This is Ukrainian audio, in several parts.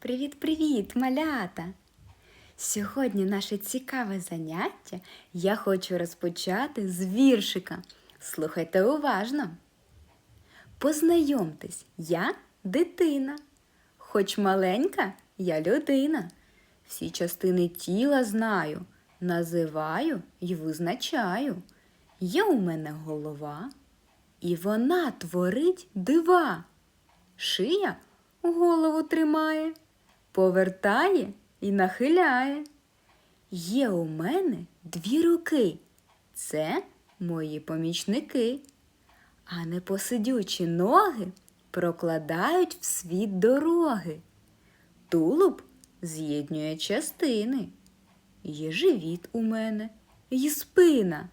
Привіт-привіт, малята! Сьогодні наше цікаве заняття я хочу розпочати з віршика. Слухайте уважно. Познайомтесь, я дитина. Хоч маленька, я людина. Всі частини тіла знаю, називаю і визначаю. Є у мене голова, і вона творить дива. Шия голову тримає, повертає і нахиляє. Є у мене дві руки. Це мої помічники. А непосидючі ноги прокладають в світ дороги. Тулуб з'єднує частини. Є живіт у мене і спина.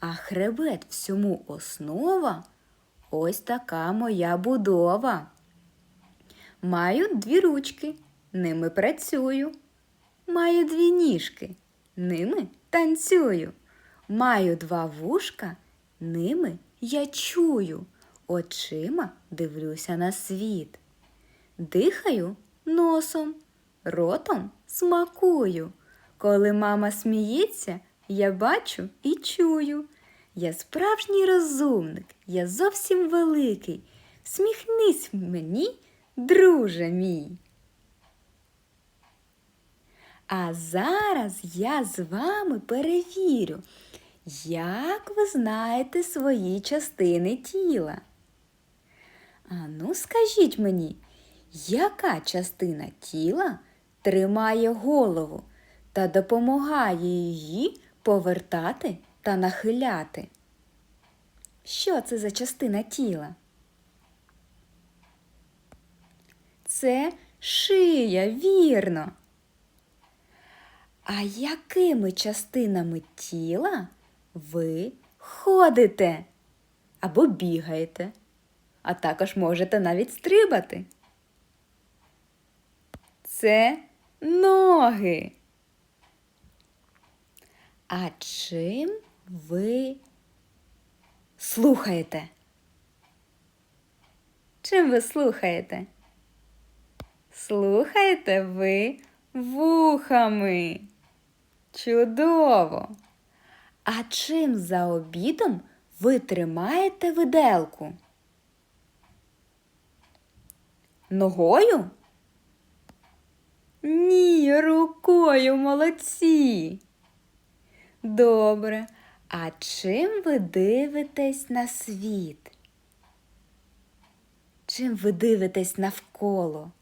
А хребет всьому основа ось така моя будова. Маю дві ручки, ними працюю. Маю дві ніжки, ними танцюю. Маю два вушка, ними я чую. Очима дивлюся на світ. Дихаю носом, ротом смакую. Коли мама сміється, я бачу і чую. Я справжній розумник, я зовсім великий. Сміхнись мені, друже мій. А зараз я з вами перевірю, як ви знаєте свої частини тіла. А ну скажіть мені, яка частина тіла тримає голову та допомагає її повертати та нахиляти? Що це за частина тіла? Це шия, вірно. А якими частинами тіла ви ходите або бігаєте, а також можете навіть стрибати? Це ноги. А чим ви слухаєте? Чим ви слухаєте? Слухаєте ви вухами. Чудово! А чим за обідом ви тримаєте виделку? Ногою? Ні, рукою молодці. Добре. А чим ви дивитесь на світ? Чим ви дивитесь навколо?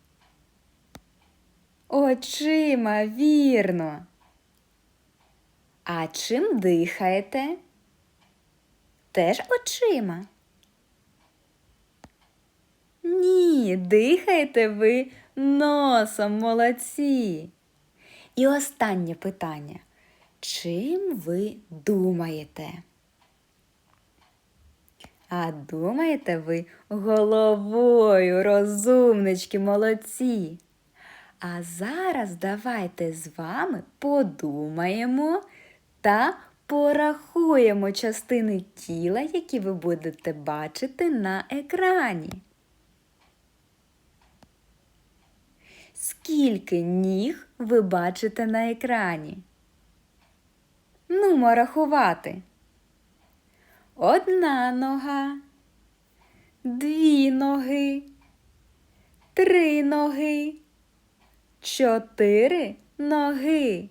Очима, вірно. А чим дихаєте? Теж очима? Ні, дихаєте ви носом молодці. І останнє питання. Чим ви думаєте? А думаєте ви головою, розумнички, молодці. А зараз давайте з вами подумаємо та порахуємо частини тіла, які ви будете бачити на екрані. Скільки ніг ви бачите на екрані? Нумо рахувати. Одна нога, дві ноги, три ноги, чотири ноги.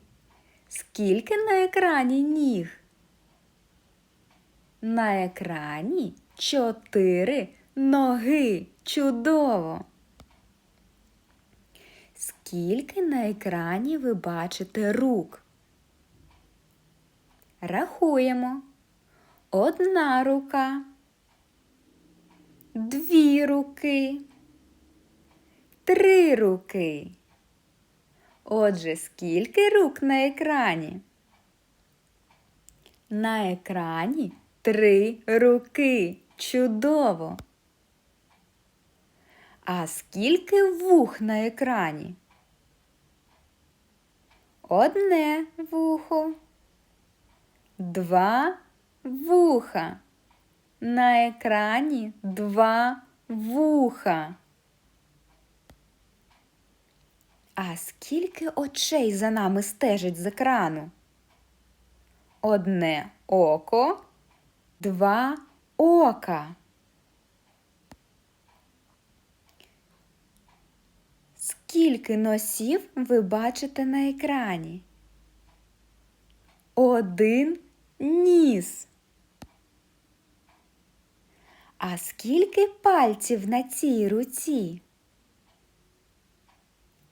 Скільки на екрані ніг? На екрані чотири ноги. Чудово! Скільки на екрані ви бачите рук? Рахуємо. Одна рука, дві руки, три руки. Отже, скільки рук на екрані? На екрані три руки. Чудово! А скільки вух на екрані? Одне вухо, два вуха. На екрані два вуха. А скільки очей за нами стежить з екрану? Одне око, два ока. Скільки носів ви бачите на екрані? Один ніс. А скільки пальців на цій руці?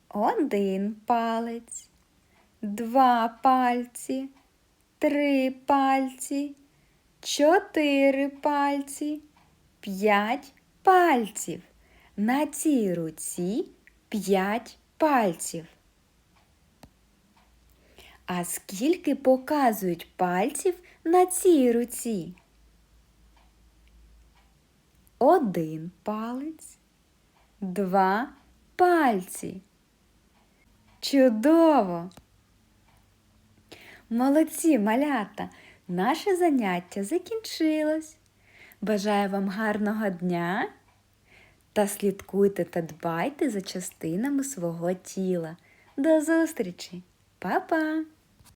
Один палець, два пальці, три пальці, чотири пальці, п'ять пальців. На цій руці п'ять пальців. А скільки показують пальців на цій руці? Один палець, два пальці. Чудово! Молодці, малята! Наше заняття закінчилось. Бажаю вам гарного дня та слідкуйте та дбайте за частинами свого тіла. До зустрічі! Па-па!